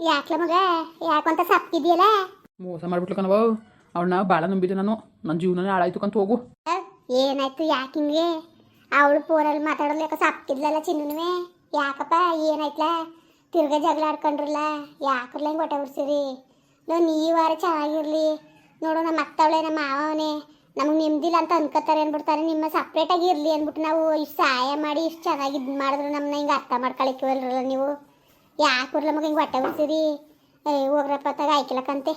ಯಾಕ್ಲ ಮಗ? ಯಾಕಂತ ಸಪ್ತಿದ್ಯಲ್ಲ ಮೋಸ ಮಾಡ್ಬಿಟ್ಲು ಕಣವ ಅವಳನ್ನ ಭಾಳ ನಂಬಿದ್ದೆ ನಾನು. ನನ್ನ ಜೀವನನೇ ಹಾಳಾಯ್ತು ಕಂತ ಹೋಗು ಏನಾಯ್ತು ಯಾಕಿಂಗೆ ಅವಳು ಫೋನಲ್ಲಿ ಮಾತಾಡೋದು ಯಾಕೆ ಸಪ್ತಿದ್ಲಲ್ಲ ಚಿನ್ನುನುವೆ. ಯಾಕಪ್ಪ ಏನಾಯ್ತಲ? ತಿರ್ಗ ಜಗಳ ಆಡ್ಕೊಂಡ್ರಲ್ಲ. ಯಾಕ್ರಲ್ಲ ಹಿಂಗೆ ಹೊಟ್ಟೆ ಉಡ್ಸಿರಿ ನೋ ವಾರ ಚೆನ್ನಾಗಿರ್ಲಿ. ನೋಡು ನಮ್ಮ ಅತ್ತವಳೆ ನಮ್ಮ ಮಾವನೇ ನಮಗೆ ನೆಮ್ಮದಿಲ್ಲ ಅಂತ ಅನ್ಕೋತಾರೆ ಅನ್ಬಿಡ್ತಾರೆ. ನಿಮ್ಮ ಸಪ್ರೇಟಾಗಿ ಇರಲಿ ಅಂದ್ಬಿಟ್ಟು ನಾವು ಇಷ್ಟು ಸಹಾಯ ಮಾಡಿ ಇಷ್ಟು ಚೆನ್ನಾಗಿ ಇದು ಮಾಡಿದ್ರು ನಮ್ಮನ್ನ ಹಿಂಗೆ ಅರ್ಥ ಮಾಡ್ಕೊಳಕ್ಕಿವಲ್ರಲ್ಲ ನೀವು? ಯಾಕೂರ್ಲ ಮಗ ಹಿಂಗೆ ಹೊಟ್ಟೆ ಉಡ್ಸಿರಿ ಏ ಹೋಗ್ರಪ್ಪ ತಗ ಆಯ್ಕಲಕ್ಕಂತೆ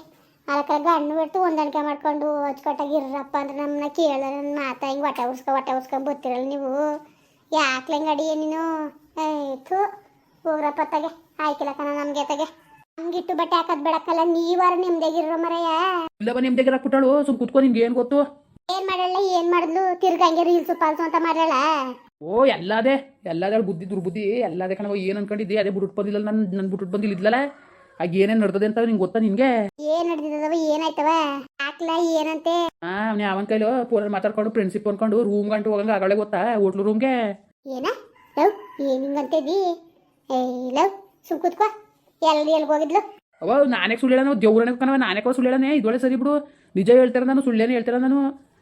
ಅದಕ್ಕೆ ಗಣ್ಣು ಬಿಟ್ಟು ಹೊಂದಾಣಿಕೆ ಮಾಡ್ಕೊಂಡು ಅಚ್ಚುಕಟ್ಟಾಗಿ ಇರ್ರಪ್ಪ ಅಂದ್ರೆ ನಮ್ಮನ್ನ ಕೇಳ ನನ್ನ ಮಾತಾ ಹಿಂಗೆ ಹೊಟ್ಟೆ ಉರ್ಸ್ಕೊ ಹೊಟ್ಟೆ ಉರ್ಸ್ಕೊಂಡು ಬರ್ತಿರಲ್ಲ ನೀವು. ಯಾಕೆ ಹಿಂಗೆ ಅಡಿಯ ನೀನು? ಆಯ್ತು ಹೋಗ್ರಪ್ಪ ತಗೆ ಆಯ್ಕಿಲ್ಲಕನ ನಮಗೆ ತಗೆ. ಹಂಗಿಟ್ಟು ಬಟ್ಟೆ ಹಾಕೋದು ಬೇಡಕ್ಕಲ್ಲ ನೀವಾರ ನಿಮ್ದಾಗಿರೋ ಮರೆಯ ಇಲ್ಲವ ನಿಮ್ದಾಗ ಕುಟ್ಟಾಳು ಸುಮ್ ಕುತ್ಕೊ ನಿಮ್ಗೆ ಏನು ಗೊತ್ತು? ಏನ್ ಮಾಡಲ್ಲ ಏನ್ ಮಾಡಿದ್ಲು? ತಿರ್ಗಂಗೆ ರೀಲ್ಸ್ ರೀಲ್ಸು ಪಾಲ್ಸು ಅಂತ ಮಾಡಲ್ಲ ಓ ಎಲ್ಲಾದೆ ಎಲ್ಲದೇ ಬುದ್ಧಿ ದುರ್ಬುದ್ಧಿ ಎಲ್ಲದೇ ಕಣವ ಏನ್ ಅನ್ಕೊಂಡಿದ್ದೆ? ಅದೇ ಬುಡುಟ್ ಬಂದಿಲ್ಲ ನನ್ ನನ್ ಬುಡುಟ್ ಬಂದಿಲ್ಲ ಇದ್ಲಲ್ಲ ಆಗ ಏನೇನ್ ನಡ್ದದೆ ಅಂತ ನಿಂಗೆ ಗೊತ್ತಾ ನಿನ್ಗೆ? ಏನ್ ನಡೆದಿದ್ದವ ಏನಾಯ್ತವ? ಏನಂತೆ? ಹಾ ಅವನ ಕೈಲೋ ಫೋನಲ್ಲಿ ಮಾತಾಡ್ಕೊಂಡು ಫ್ರೆಂಡ್ಶಿಪ್ ಅನ್ಕೊಂಡು ರೂಮ್ ಗಂಟು ಹೋಗಂಗ ಆಗಳೆ ಗೊತ್ತಾ ಹೋಟ್ಲು ರೂಮ್ಗೆ ಏನ? ಲವ್ ಏನ್ ಹಿಂಗಂತಿದ್ದಿ ಏ ಲವ್ ಸುಮ್ ಕೂತ್ಕೋ. ಎಲ್ಲಿ ಎಲ್ಲಿ ಹೋಗಿದ್ಲು? ಅವ ನಾನೇ ಸುಳ್ಳು ಹೇಳೋಣ ದೇವ್ರನೇ ಕಣವ ನಾನೇ ಕೋ ಸುಳ್ಳು ಹೇಳೋಣ ಇದೊಳೆ ಸರಿ ಬಿಡು. ನಿಜ ಹೇಳ್ತಾರೆ ನಾನು ಸುಳ್ಳೇನೆ ಹೇಳ್ತಾರೆ ನಾನು.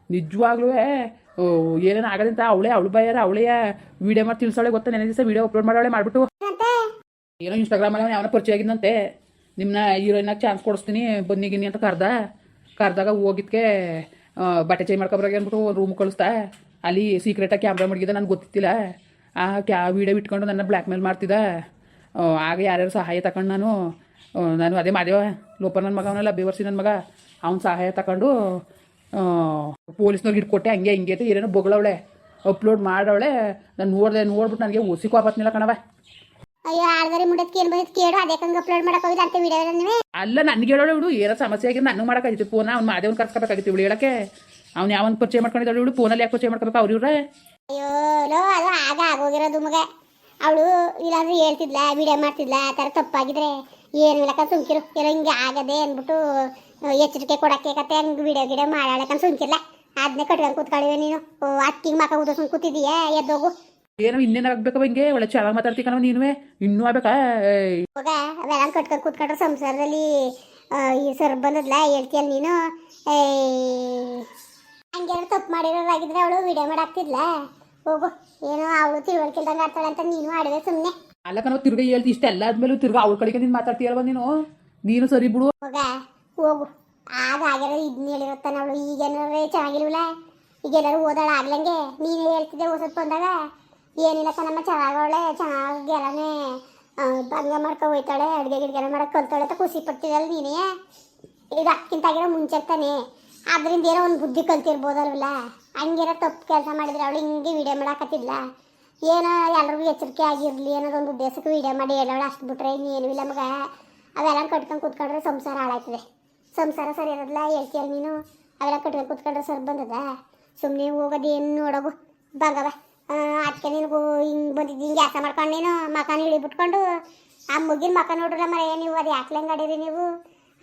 ನಿಜವಾಗ್ಲೂ ಏನೇನು ಆಗದಂತ ಅವಳೆ ಅವಳು ಬಾಯಾರ ಅವಳೇ ವಿಡಿಯೋ ಮಾಡಿ ತಿಳ್ಸೋಳೆ ಗೊತ್ತಾ? ನೆನೆ ದಿವಸ ವಿಡಿಯೋ ಅಪ್ಲೋಡ್ ಮಾಡೋಳೆ ಮಾಡ್ಬಿಟ್ಟು. ಏನೋ ಇನ್ಸ್ಟಾಗ್ರಾಮಲ್ಲಿ ಯಾವನ ಪರಿಚಯ ಆಗಿದ್ದಂತೆ ನಿಮ್ಮನ್ನ ಹೀರೋಯಿನಾಗ ಚಾನ್ಸ್ ಕೊಡಿಸ್ತೀನಿ ಬನ್ನಿ ಗಿನ್ನಿ ಅಂತ ಕರ್ದ. ಕರ್ದಾಗ ಹೋಗಿದ್ಕೆ ಬಟ್ಟೆ ಚೇಂಜ್ ಮಾಡ್ಕೊಬ್ರಾಗ ಅಂದ್ಬಿಟ್ಟು ರೂಮ್ ಕಳಿಸ್ತಾ. ಅಲ್ಲಿ ಸೀಕ್ರೆಟಾಗಿ ಕ್ಯಾಮ್ರಾ ಮಡಗಿದ ನನಗೆ ಗೊತ್ತಿತ್ತಿಲ್ಲ. ಆ ಕ್ಯಾ ವಿಡಿಯೋ ಇಟ್ಕೊಂಡು ನನ್ನ ಬ್ಲ್ಯಾಕ್ ಮೇಲ್ ಮಾಡ್ತಿದ್ದ ಆಗ ಯಾರ್ಯಾರು ಸಹಾಯ ತಗೊಂಡು ನಾನು ನಾನು ಅದೇ ಮಾದೇವ ಲೋಪರ್ ನನ್ನ ಮಗ ಅವನಲ್ಲ ಬೇವರ್ಸಿ ನನ್ನ ಮಗ. ಅವ್ನ ಸಹಾಯ ತಗೊಂಡು ಪೊಲೀಸ್ನವ್ರಿಗೆ ಇಟ್ಕೊಟ್ಟೆ ಹಂಗೆ ಹಿಂಗೆ ಅಂತ ಏನೇನೋ ಬೊಗಳವಳೆ ಅಪ್ಲೋಡ್ ಮಾಡವಳೆ. ನಾನು ನೋಡಿದೆ ನೋಡ್ಬಿಟ್ಟು ನನಗೆ ಒಸಿ ಆಪತ್ನಿಲ್ಲ ಕಣವ ಅಯ್ಯೋ ಆರ್ದಾರಿ ಮುಂಡಕ್ಕೆ ಏನ್ ಬಂದಿತ್ತು ಕೇಳು ಅದಕ್ಕೆ ಅಪ್ಲೋಡ್ ಹೋಗಿಲ್ಲ ಅಂತ ವಿಡಿಯೋ ನೀವೇ? ಅಲ್ಲ ನನಗೆ ಹೇಳೋಳು ಇವಳು ಏನೋ ಸಮಸ್ಯೆ ಆಗಿದೆ ನನಗೆ ಮಾಡೋಕ್ಕಾಗಿತ್ತು ಫೋನ ಅವ್ನು ಮಾದೇವನ್ ಕರ್ಸ್ಕೋಬೇಕಾಗಿತ್ತು ಇವಳು ಹೇಳಕ್ಕೆ. ಅವ್ನು ಯಾವನ್ ಪರಿಚಯ ಮಾಡ್ಕೊಂಡಿದ್ದಾಳು ಇವಳು ಫೋನಲ್ಲಿ ಯಾಕೆ ಪರಿಚಯ ಮಾಡ್ಕೋಬೇಕು ಅವ್ರು ಇವ್ರೆ? ಅಯ್ಯೋ ಲೋ ಅದು ಆಗ ಆಗೋಗಿರೋದು ಮಗ. ಅವಳು ಇಲ್ಲಾಂದ್ರೆ ಹೇಳ್ತಿದ್ಲ ವಿಡಿಯೋ ಮಾಡ್ತಿದ್ಲ ಆ ಥರ ತಪ್ಪಾಗಿದ್ರೆ? ಏನು ಇಲ್ಲಕ್ಕ ಸುಮ್ಕಿರು ಏನೋ ಹಿಂಗೆ ಆಗದೆ ಅಂದ್ಬಿಟ್ಟು ಎಚ್ಚರಿಕೆ ಕೊಡಕ್ಕೆ ಕತೆ ಹಂಗೆ ವಿಡಿಯೋ ಗಿಡಿಯೋ ಮಾಡಾಳಕ್ಕಂತ ಸುಮ್ಕಿರ್ಲ. ಅದನ್ನೇ ಕಟ್ಕೊಂಡು ಕೂತ್ಕೊಳ್ಳಿವೆ ನೀನು. ಓ ಅಕ್ಕಿಗೆ ಮಕ ಉದರ್ಸ್ಕೊಂಡು ಕೂತಿದೀಯ ಎದ್ದೋಗು ಏನೋ ಇನ್ನೇನು ಆಗ್ಬೇಕವ ಹಿಂಗೆ? ಒಳ್ಳೆ ಚೆನ್ನಾಗಿ ಮಾತಾಡ್ತಿ ಕಣವ ನೀನುವೆ. ಇನ್ನೂ ಆಗ್ಬೇಕಾ? ಇವಾಗ ಅವೆಲ್ಲ ಕಟ್ಕೊಂಡು ಕೂತ್ಕೊಂಡ್ರೆ ಸಂಸಾರದಲ್ಲಿ ಈ ಸರ್ ಬಂದದ್ಲ ಹೇಳ್ತೀಯಲ್ಲ ನೀನು. ಹಂಗೇನಾದ್ರು ತಪ್ಪು ಮಾಡಿರೋರಾಗಿದ್ರೆ ಅವಳು ವಿಡಿಯೋ ಮಾಡಾಕ್ತಿದ್ಲ. ಹೋಗು. ಏನೋ ಅವಳು ತಿಳುವಳಿಕೆಲ್ದಂಗೆ ಆಡ್ತಾಳೆ ಅಂತ ನೀನು ಆಡಿದೆ ಸುಮ್ಮನೆ ಅಲ್ಲ ಕಣವ ತಿರ್ಗಾ ಹೇಳ್ತಿ ಇಷ್ಟೆಲ್ಲ ಆದ್ಮೇಲೂ ತಿರ್ಗಾ ಅವಳ ಕಡೆಗೆ ನೀನು ಮಾತಾಡ್ತೀಯಲ್ವ ನೀನು? ನೀನು ಸರಿ ಬಿಡು. ಹೋಗ. ಹೋಗು. ಆಗ ಆಗಿರೋ ಇದನ್ನ ಹೇಳಿರುತ್ತಾನೆ ಅವಳು ಈಗೇನಾರೇ ಚೆನ್ನಾಗಿಲ್ವಲ್ಲ ಈಗೇನಾರು ಓದಾಳ ಆಗ್ಲಂಗೆ ನೀನು ಹೇಳ್ತಿದ್ದೆ ಓದೋದು ಬಂದಾಗ. ಏನಿಲ್ಲ ಕಣಮ್ಮ ಚೆನ್ನಾಗವಳೆ ಚೆನ್ನಾಗಿ ಎಲ್ಲನೇ ಭಂಗ ಮಾಡ್ಕೊ ಹೋಯ್ತಾಳೆ, ಅಡುಗೆ ಗಿಡ್ಗೆ ಮಾಡಕ್ಕೆ ಕಲ್ತಾಳೆ ಅಂತ ಖುಷಿ ಪಡ್ತಿದ್ದಲ್ಲ ನೀನೇ. ಈಗ ಅಕ್ಕಿಂತ ಆಗಿರೋ ಮುಂಚೆ ತಾನೆ. ಅದರಿಂದ ಏನೋ ಒಂದು ಬುದ್ಧಿ ಕಲ್ತಿರ್ಬೋದಲ್ವಲ್ಲ? ಹಂಗೇನೋ ತಪ್ಪು ಕೆಲಸ ಮಾಡಿದ್ರೆ ಅವಳು ಹಿಂಗೆ ವಿಡಿಯೋ ಮಾಡಾಕತ್ತಿದ್ಲ? ಏನೋ ಎಲ್ಲರಿಗೂ ಎಚ್ಚರಿಕೆ ಆಗಿರಲಿ ಅನ್ನೋದೊಂದು ಉದ್ದೇಶಕ್ಕೆ ವಿಡಿಯೋ ಮಾಡಿ ಹೇಳೋಳು. ಅಷ್ಟು ಬಿಟ್ರೆ ಇನ್ನೇನು ಇಲ್ಲ ಮಗ. ಅವೆಲ್ಲ ಕಟ್ಕೊಂಡು ಕೂತ್ಕೊಂಡ್ರೆ ಸಂಸಾರ ಹಾಳಾಯ್ತದೆ ಸಂಸಾರ ಸರಿ ಇರೋದಿಲ್ಲ ಹೇಳ್ತೀಯಲ್ಲ ನೀನು ಅವೆಲ್ಲ ಕಟ್ಕೊಂಡು ಕೂತ್ಕೊಂಡ್ರೆ ಸರ್ ಬಂದದ. ಸುಮ್ಮನೆ ಹೋಗೋದು ಏನು ನೋಡೋಗು. ಬಂಗವ ಅದಕ್ಕೆ ನಿನಗೂ ಹಿಂಗೆ ಬಂದಿದ್ದು, ಹಿಂಗೆ ಕೆಲಸ ಮಾಡ್ಕೊಂಡು ನೀನು ಮಕಾನ ಇಳಿಬಿಟ್ಕೊಂಡು ಆ ಮುಗಿನ ಮಕ ನೋಡ್ರಲ್ಲ ಮರ, ನೀವು ಅದು ಯಾಕೆ ಅಡೀರಿ ನೀವು?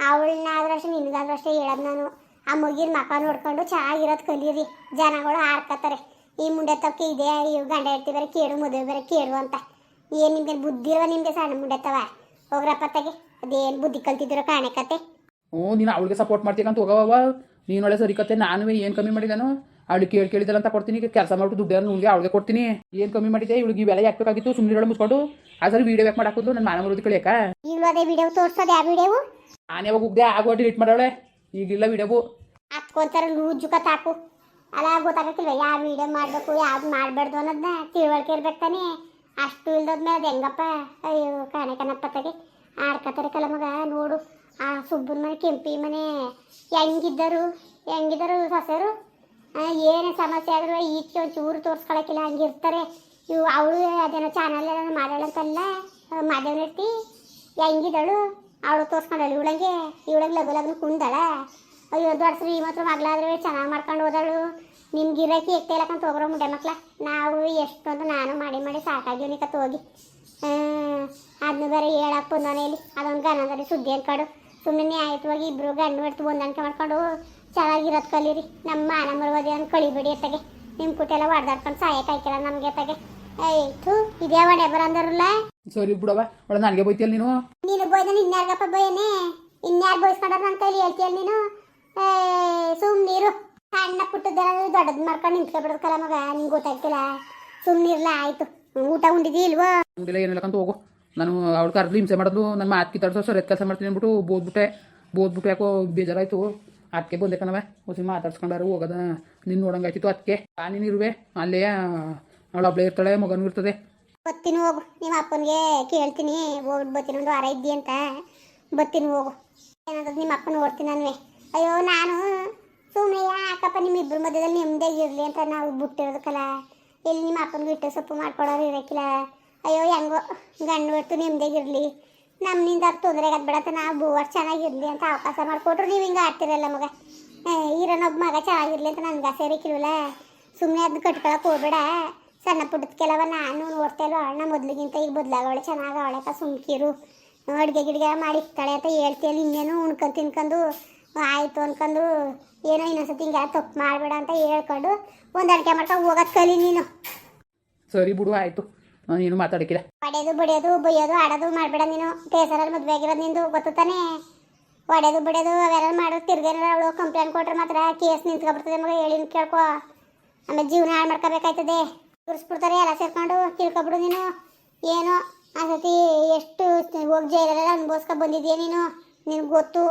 ಅವಳನ್ನ ಆದ್ರೂ ಅಷ್ಟೇ ನಿನಗಾದ್ರೂ ಅಷ್ಟೇ ಹೇಳೋದು ನಾನು. ಆ ಮುಗಿನ ಮಕ ನೋಡ್ಕೊಂಡು ಚೆನ್ನಾಗಿರೋದು ಕಲೀರಿ. ಜನಗಳು ಆಡ್ಕತ್ತಾರೆ ಈ ಮುಂಡೆ ತಕ್ಕ ಇದೆ ಇವು ಗಂಡ ಹೆಂಡ್ತಿ ಬೇರೆ ಕೇಳು, ಮದುವೆ ಬೇರೆ ಕೇಳು ಅಂತ. ಏನು ನಿಮ್ಗೆ ಬುದ್ಧಿ ಇರುವ ನಿಮಗೆ ಸಣ್ಣ ಮುಂಡೆ ತವ? ಹೋಗ್ರಪ್ಪ ತಗೆ. ಅದೇನು ಬುದ್ಧಿ ಕಲ್ತಿದ್ದೀರೋ ಕಾಣಕತ್ತೆ ಹ್ಞೂ ನೀನು ಅವಳಿಗೆ ಸಪೋರ್ಟ್ ಮಾಡ್ತೀಯಂತ ಹೋಗವ ನೀನು ಒಳ್ಳೆ ಸರಿ ಕತೆ ನಾನು ಏನು ಕಮ್ಮಿ ಮಾಡಿದಾನು? ಅವಳಿಗೆ ಕೇಳಿ ಕೇಳಿದಲ್ಲ ಅಂತ ಕೊಡ್ತೀನಿ ಈಗ ಕೆಲಸ ಮಾಡ್ಬಿಟ್ಟು ದುಡ್ಡನ್ನು ನುಂಗಿ ಅವಳಿಗೆ ಕೊಡ್ತೀನಿ. ಏನು ಕಮ್ಮಿ ಮಾಡಿದೆ? ಇವಳಿಗೆ ಬೆಲೆ ಹಾಕ್ಬೇಕಾಗಿತ್ತು ಸುಮ್ಮನೆ ಹೇಳೋ ಮುಚ್ಕೊಂಡು. ಆ ಸರಿ ವೀಡಿಯೋ ಬ್ಯಾಕ್ ಮಾಡಾಕಿದ್ಲು ನಾನು ಮಾನ ಮರೋದು ಕಳಿಯಕ ಅದೇ ವಿಡಿಯೋ ತೋರ್ಸೋದು ಯಾವ ವಿಡಿಯೋ ನಾನು ಯಾವಾಗ ಹೋಗ್ದೆ ಆಗೋ ಡಿಲೀಟ್ ಮಾಡೋಳೆ ಈಗಿಲ್ಲ ವಿಡಿಯೋ ಹತ್ಕೊಂತಾರ ಲೂಜು ಕತ್ತಾಕು ಅಲ್ಲ ಗೊತ್ತಾಗತ್ತಿಲ್ಲ ಯಾವ ವಿಡಿಯೋ ಮಾಡಬೇಕು ಯಾವ್ದು ಮಾಡಬಾರ್ದು ಅನ್ನೋದನ್ನ ತಿಳುವಳಿಕೆ ಇರ್ಬೇಕು ತಾನೇ. ಅಷ್ಟು ಇಲ್ದೋದ್ಮೇಲೆ ಅದು ಹೆಂಗಪ್ಪ? ಅಯ್ಯೋ ಕಾಣೆ ಕಣಪ್ಪ ತಗೆ. ಆಡ್ಕತ್ತಾರೆ ಕಲಮಗ ನೋಡು. ಆ ಸುಬ್ಬನ ಮನೆ ಕೆಂಪಿ ಮನೆ ಹೆಂಗಿದ್ದರು? ಹೆಂಗಿದ್ದರು ಸೊಸೆರು? ಏನೇ ಸಮಸ್ಯೆ ಆದರೂ ಈಚೆ ಒಂಚೂರು ತೋರಿಸ್ಕೊಳಕ್ಕಿಲ್ಲ ಹಂಗಿರ್ತಾರೆ ಇವು ಅವಳು ಅದೇನೋ ಚಾನಲ್ ಏನೋ ಮಾಡಾಳಂತಲ್ಲ ಮಾದೇವ್ ನೆಟ್ಟಿ ಹೆಂಗಿದಳು ಅವಳು ತೋರ್ಸ್ಕೊಂಡಳು, ಇವಳಂಗೆ ಇವಳಂಗೆ ಲಗು ಲಗ್ನ ಕುಂದಳ ಅಯ್ಯೋ, ದೊಡ್ಡ ಶ್ರೀ ಮಾತ್ರ ಮಗಳಾದ್ರೆ ಚೆನ್ನಾಗಿ ಮಾಡ್ಕೊಂಡು ಹೋದಳು. ನಿಮ್ಗೆ ಗಿರಾಕಿ ಎಕ್ಕೆ ಇಲ್ಲಕಂತ ಹೋಗ್ರೋ ಮುಂಡೆ ಮಕ್ಳ. ನಾವು ಎಷ್ಟೊಂದು ನಾನು ಮಾಡಿ ಮಾಡಿ ಸಾಕಾಗಿ ನಿಕತ್ ಹೋಗಿ. ಅದನ್ನ ಬೇರೆ ಹೇಳಪ್ಪ ಬಂದವನೇಲಿ ಅದೊಂದು ಗನದಲ್ಲಿ ಸುದ್ದಿ ಅನ್ಕೊಂಡು ಸುಮ್ಮನೆ ಆಯ್ತವಾಗಿ ಇಬ್ರು ಗಂಡು ಹೊಡ್ತು ಹೊಂದಾಣಿಕೆ ಮಾಡ್ಕೊಂಡು ಚೆನ್ನಾಗಿರೋದು ಕಲೀರಿ. ನಮ್ಮ ಮಾನ ಮರುವದಿ ಅಂತ ಕಳಿಬೇಡಿ ಅತ್ತಗೆ. ನಿಮ್ಮ ಕುಟೆಲ್ಲ ಹೊಡೆದಾಡ್ಕೊಂಡು ಸಾಯಕ್ಕೆ ಕಾಯ್ಕಿಲ್ಲ ನಮಗೆ ಅತ್ತಗೆ. ಏಯ್ ಥೂ ಇದೇ ಒಡೆ ಬರಂದರಲ್ಲ? ಸರಿ ಬಿಡವ ಒಳ್ಳೆ ನನಗೆ ಬೈತಿಯಲ್ಲ ನೀನು? ನೀನು ಬೈದ ಇನ್ಯಾರ್ಗಪ್ಪ ಬೈಯನೆ? ಇನ್ಯಾರು ಬೈಸ್ಕೊಂಡ್ರ ಅಂತ ಕೈಲಿ ಹೇಳ್ತೀಯಲ್ಲ ನೀನು? ಸುಮ್ ನೀರು ಸಣ್ಣ ಪುಟ್ಟದ್ದೆಲ್ಲ ದೊಡ್ಡದ್ ಮಾಡ್ಕೊಂಡು ನಿಂತ್ಕೊಬಿಡೋದಕ್ಕಲ್ಲ ಮಗ ನಿಂಗೆ ಗೊತ್ತಾಗ್ತಿಲ್ಲ. ಸುಮ್ನಿರ್ಲ ಆಯ್ತು. ಊಟ ಉಂಡಿದಿ ಇಲ್ವಾ? ಹಂಗಿಲ್ಲ ಏನಿಲ್ಲ ಅಂತ ಹೋಗು ನಾನು ಅವ್ಳು ಕರೆದು ಹಿಂಸೆ ಮಾಡಿದ್ಲು ನನ್ನ ಮಾತು ಕಿತ್ತಾಡ್ಸೋ ಸರ್ ಕೆಲಸ ಮಾಡ್ತೀನಿ ಅಂದ್ಬಿಟ್ಟು ಬೋದ್ಬಿಟ್ಟೆ ಬೋದ್ಬಿಟ್ಟು ಯಾಕೋ ಬೇಜಾರಾಯ್ತು. ಅದಕ್ಕೆ ಬಂದೆ ಕಣವೆ ಹೊಸಿ ಮಾತಾಡ್ಸ್ಕೊಂಡಾರು, ಹೋಗೋದ. ನಿನ್ನ ನೋಡಂಗಾಯ್ತಿತ್ತು ಅದಕ್ಕೆ ನೀನು ಇರುವೆ. ಅಲ್ಲೇ ಅವಳು ಒಬ್ಳೆ ಇರ್ತಾಳೆ, ಮಗನೂ ಇರ್ತದೆ. ಬತ್ತೀನಿ ಹೋಗು. ನಿಮ್ಮ ಅಪ್ಪನಿಗೆ ಕೇಳ್ತೀನಿ. ಹೋಗ್ಬಿಟ್ಟು ಬತ್ತೀನಿ. ಒಂದು ವಾರ ಇದ್ದಿ ಅಂತ. ಬತ್ತೀನಿ ಹೋಗು. ಏನಾದ್ರು ನಿಮ್ಮ ಅಪ್ಪನ ನೋಡ್ತೀನಿ ನನ್ವೆ. ಅಯ್ಯೋ, ನಾನು ಸುಮ್ಮನೆ ಯಾಕಪ್ಪ ನಿಮ್ಮಿಬ್ಬರ ಮಧ್ಯದಲ್ಲಿ ನೆಮ್ಮದಿಯಾಗಿ ಇರಲಿ ಅಂತ ನಾವು ಬಿಟ್ಟಿರೋದಕ್ಕಲ್ಲ ಇಲ್ಲಿ ನಿಮ್ಮ ಅಪ್ಪನಿಗೆ ಇಟ್ಟು ಸೊಪ್ಪು ಮಾಡ್ಕೊಡೋರು ಇರೋಕ್ಕಿಲ್ಲ. ಅಯ್ಯೋ, ಹೆಂಗೋ, ಗಂಡು ಬಿಟ್ಟು ನೆಮ್ಮದಿಯಾಗಿರಲಿ ನಮ್ಮಿಂದ ತೊಂದರೆ ಆಗದ್ ಬೇಡ ಅಂತ ನಾವು ಬೂವರ್ ಚೆನ್ನಾಗಿರ್ಲಿ ಅಂತ ಅವಕಾಶ ಮಾಡಿಕೊಟ್ರು. ನೀವು ಹಿಂಗೆ ಆಡ್ತಿರಲ್ಲ ಮಗ. ಇರೋನೊಬ್ಬ ಮಗ ಚೆನ್ನಾಗಿರ್ಲಿ ಅಂತ ನನ್ಗೆ ಆಸೆ ಸುಮ್ಮನೆ ಅದು ಕಟ್ಕೊಳಕ್ಕೆ ಹೋಗ್ಬೇಡ. ಸಣ್ಣ ಪುಟ್ಟದ ಕೆಲವ ನಾನು ನೋಡ್ತಾ ಇಲ್ವ ಅಣ್ಣ ಮೊದ್ಲಿಗಿಂತ ಈಗ ಬದಲಾಗವಳೆ, ಚೆನ್ನಾಗಿ ಅವಳೆ ಸುಮ್ಕಿರು. ಅಡುಗೆ ಗಿಡ್ಗೆ ಮಾಡಿ ಇಕ್ತಾಳೆ ಅಂತ ಹೇಳ್ತೀಯಲ್ಲ, ಇನ್ನೇನು ಉಣ್ಕೊಂಡು ತಿನ್ಕೊಂಡು, ಆಯಿತು ಅನ್ಕೊಂಡು, ಏನೋ ಇನ್ನೊಂದ್ಸತಿ ಹಿಂಗೆ ತಪ್ಪು ಮಾಡಬೇಡ ಅಂತ ಹೇಳ್ಕೊಂಡು ಹೊಂದಾಣಿಕೆ ಮಾಡ್ಕೊಂಡು ಹೋಗೋದು ಕಲಿ ನೀನು. ಸರಿ ಬಿಡು, ಆಯಿತು. ನೀನು ಮಾತಾಡಕ್ಕಿಲ್ಲ. ಹೊಡೆಯೋದು ಬಡಿಯೋದು ಬೈಯೋದು ಆಡೋದು ಮಾಡಬೇಡ ನೀನು. ಟೇಸರಲ್ಲಿ ಮದುವೆ ಆಗಿರೋದು ನಿಂದು ಗೊತ್ತು ತಾನೇ ಹೊಡೆಯೋದು ಬಡಿಯೋದು ಅವೆಲ್ಲ ಮಾಡೋದು ತಿರ್ಗೇನ ಅವಳು ಕಂಪ್ಲೇಂಟ್ ಕೊಟ್ರೆ ಮಾತ್ರ ಕೇಸ್ ನಿಂತ್ಕೊಬಿಡ್ತದೆ ಮಗ ಹೇಳಿ ಕೇಳ್ಕೊ. ಆಮೇಲೆ ಜೀವನ ಹಾಳು ಮಾಡ್ಕೋಬೇಕಾಯ್ತದೆ. ತುರ್ಸ್ಬಿಡ್ತಾರೆ ಎಲ್ಲ ಸೇರ್ಕೊಂಡು ತಿಳ್ಕೊಬಿಡು ನೀನು. ಏನು ಆ ಸತಿ ಎಷ್ಟು ಹೋಗಿ ಜೈಲಲ್ಲ ಅನ್ಭವಿಸ್ಕೊ ಬಂದಿದ್ಯಾ ನೀನು? ನಿನ್ಗೆ ಗೊತ್ತು.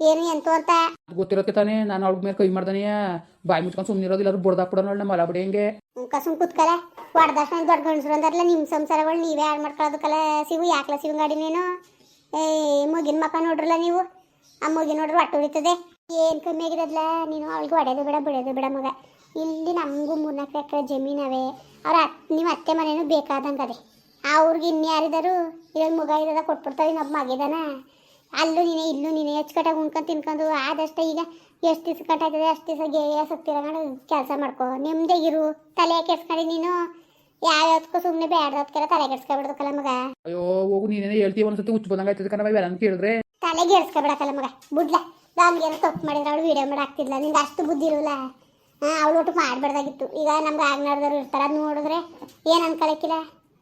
ಏನು ಎಂತು ಅಂತ. ಗೊತ್ತಿರೋಕ್ಕೆ ತಾನೇ ನಾನು ಅವಳ ಮೇಲೆ ಕೈ ಮಾಡ್ದಾನೆ ಬಾಯಿ ಮುಚ್ಕೊಂಡು ಸುಮ್ಮನೆ ಇರೋದಿಲ್ಲ ನಮ್ಮ ಮಲ ಬಿಡಿ ಹೆಂಗೆ. ಕಸುಮ್ ಕುತ್ಕಲ. ಹೊಡೆದಷ್ಟು ದೊಡ್ಡ ಗಂಡಸ್ರು ನಿಮ್ಮ ಸಂಸಾರಗಳು ನೀವೇ ಹಾಳು ಮಾಡ್ಕೊಳ್ಳೋದಕ್ಕಲ್ಲ ಸಿಗು, ಯಾಕಲ ಸಿಗು ಗಾಡಿ ನೀನು? ಏ ಮುಗಿನ ಮಕ್ಕ ನೋಡ್ರಲ್ಲ ನೀವು? ಆ ಮುಗಿ ನೋಡ್ರಿ ಹೊಟ್ಟೆ ಉಳಿತದೆ ಏನು ಕಮ್ಮಿ ಆಗಿರೋದ್ಲ? ನೀನು ಅವಳಿಗೆ ಹೊಡೆದು ಬಿಡ, ಬಿಡೋದು ಬೇಡ ಮಗ. ಇಲ್ಲಿ ನಮಗೂ ಮೂರ್ನಾಲ್ಕು ಎಕರೆ ಜಮೀನವೆ. ಅವ್ರ ಅತ್ ನಿಮ್ಮ ಅತ್ತೆ ಮನೇನು ಬೇಕಾದಂಗೆ ಅದೇ. ಅವ್ರಿಗೆ ಇನ್ಯಾರಿದಾರು ಇವಾಗ ಮಗ ಇರೋದ ಕೊಟ್ಬಿಡ್ತಾರೆ ಇನ್ನೊಬ್ಬ ಮಗಿದಾನ. ಅಲ್ಲೂ ನೀನೇ, ಇಲ್ಲೂ ನೀನೇ ಹೆಚ್ಚು ಕಟ್ಟಾಗಿ ಉಣ್ಕೊಂಡು ತಿನ್ಕೊಂಡು, ಆದಷ್ಟೇ ಈಗ ಎಷ್ಟು ದಿವ್ಸ ಕಟ್ಟಾಯ್ತದೆ ಅಷ್ಟು ದಿವಸ ಗೇಯ ಸತ್ತಿರಗಂಡು ಕೆಲಸ ಮಾಡ್ಕೊ. ಇರು. ತಲೆ ಕೆಡ್ಸ್ಕೊಂಡು ನೀನು. ಯಾವ್ಯಾವ್ದಕ್ಕೂ ಸುಮ್ಮನೆ ಬೇಡದಕ್ಕೆಲ್ಲ ತಲೆ ಕೆಡ್ಸ್ಕೊಬಿಡ್ದಕ್ಕಲ್ಲ ಮಗ. ಅಯ್ಯೋ ಹೋಗು ನೀನೇನೇ ಹೇಳ್ತೀವಿ ಒಂದ್ಸತಿ ಹುಚ್ಚು ಬಂದಂಗೆ ಆಯ್ತದೆ ಕಣವ ಅಂತ ಕೇಳಿದ್ರೆ. ತಲೆ ಕೆಡ್ಸ್ಕೊಬಿಡಕ್ಕಲ್ಲ ಮಗ. ಬುಡ್ಲ ನಮ್ಗೆ ತಪ್ಪು ಮಾಡಿದ್ರೆ ಅವಳು ವಿಡಿಯೋ ಮಾಡಿ ಆಗ್ತಿಲ್ಲ ನಿಂಗೆ ಅಷ್ಟು ಬುದ್ಧಿ ಇರಲ್ಲ ಹಾಂ ಅವಳು ಒಟ್ಟು ಮಾಡಬಾರ್ದಾಗಿತ್ತು. ಈಗ ನಮ್ಗೆ ಆಗ್ನಾಡ್ದವ್ರು ಇರ್ತಾರೆ ಅದು ನೋಡಿದ್ರೆ ಏನು ಅನ್ಕೊಳಕ್ಕಿಲ್ಲ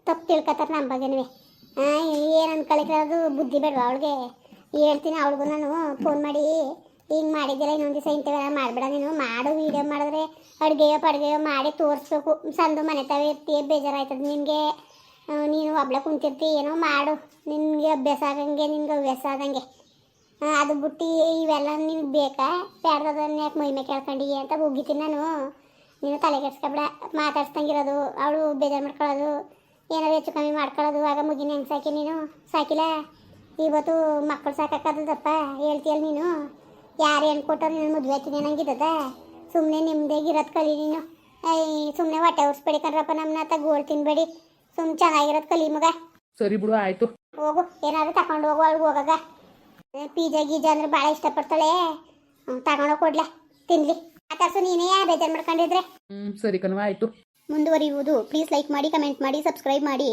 ತಪ್ಪು ತಿಳ್ಕೊತಾರೆ ನಮ್ಮ ಬಗ್ಗೆನೂ ಹಾಂ ಏನು ಅನ್ಕೊಳಕ್ಕಿಲ್ಲ ಅದು ಬುದ್ಧಿ ಬೇಡವಾ ಅವಳಿಗೆ? ಹೇಳ್ತೀನಿ ಅವಳಿಗೂ ನಾನು ಫೋನ್ ಮಾಡಿ ಹಿಂಗೆ ಮಾಡಿದ್ದಿಲ್ಲ ಇನ್ನೊಂದು ದಿವಸ ಇಂಥವೆಲ್ಲ ಮಾಡಬೇಡ. ನೀನು ಮಾಡು ವೀಡಿಯೋ ಮಾಡಿದ್ರೆ ಅಡುಗೆಯೋ ಪಡುಗೆಯೋ ಮಾಡಿ ತೋರಿಸ್ಬೇಕು. ಸಂದು ಮನೆ ತಾವೇ ಇರ್ತೀಯ, ಬೇಜಾರಾಯ್ತದೆ ನಿನಗೆ. ನೀನು ಒಬ್ಳೆ ಕುಂತಿರ್ತಿ, ಏನೋ ಮಾಡು. ನಿನಗೆ ಅಭ್ಯಾಸ ಆಗಂಗೆ, ನಿನಗೆ ಹವ್ಯಾಸ ಆದಂಗೆ. ಅದು ಬಿಟ್ಟು ಇವೆಲ್ಲ ನಿನ್ಗೆ ಬೇಕಾ? ಬೇಡದನ್ನ ಯಾಕೆ ಮೈಮೆ ಕೇಳ್ಕೊಂಡಿ ಅಂತ ಹೋಗಿತೀನಿ ನಾನು. ನೀನು ತಲೆ ಕೆಡ್ಸ್ಕೊಬೇಡ. ಮಾತಾಡ್ಸ್ದಂಗಿರೋದು, ಅವಳು ಬೇಜಾರು ಮಾಡ್ಕೊಳ್ಳೋದು, ಏನಾದ್ರು ಹೆಚ್ಚು ಕಮ್ಮಿ ಮಾಡ್ಕೊಳ್ಳೋದು, ಆಗ ಮುಗಿನ ಹೆಂಗೆ ಸಾಕಿ ನೀನು? ಸಾಕಿಲ್ಲ? ಇವತ್ತು ಮಕ್ಕಳು ಸಾಕಾಕದಪ್ಪ ಹೇಳ್ತೀಯಲ್ಲ ನೀನು? ಯಾರು ಏನು ಕೊಟ್ಟರು ನೀನು ಮದುವೆ ಆಯ್ತೀನಿ ನಂಗಿದ್ದದ ಸುಮ್ಮನೆ ನಿಮ್ದಾಗಿರೋದು ಕಲಿ ನೀನು. ಐ ಸುಮ್ಮನೆ ಹೊಟ್ಟೆ ಉರ್ಸ್ಬೇಡಿ ಕಣ್ರಪ್ಪ ನಮ್ಮನ್ನ ತಗೋಳ್ ತಿನ್ಬೇಡಿ. ಸುಮ್ ಚೆನ್ನಾಗಿರೋದು ಕಲಿ ಮಗ. ಸರಿ ಬಿಡು ಆಯಿತು. ಹೋಗು ಏನಾದ್ರು ತಗೊಂಡು ಹೋಗು ಅವಳಿಗೆ ಹೋಗಾಗ ಪಿಜ್ಜಾ ಗೀಜಾ ಅಂದ್ರೆ ಭಾಳ ಇಷ್ಟಪಡ್ತಾಳೆ. ತಗೊಂಡೋಗಿ ಕೊಡ್ಲ. ತಿನ್ಲಿ. ಮಾತಾಡ್ಸು ನೀನೇ ಬೇಜಾರು ಮಾಡ್ಕೊಂಡಿದ್ರೆ. ಹ್ಞೂ ಸರಿ ಕಣವ ಆಯಿತು. ಮುಂದುವರಿಯುವುದು. ಪ್ಲೀಸ್ ಲೈಕ್ ಮಾಡಿ ಕಮೆಂಟ್ ಮಾಡಿ ಸಬ್ಸ್ಕ್ರೈಬ್ ಮಾಡಿ.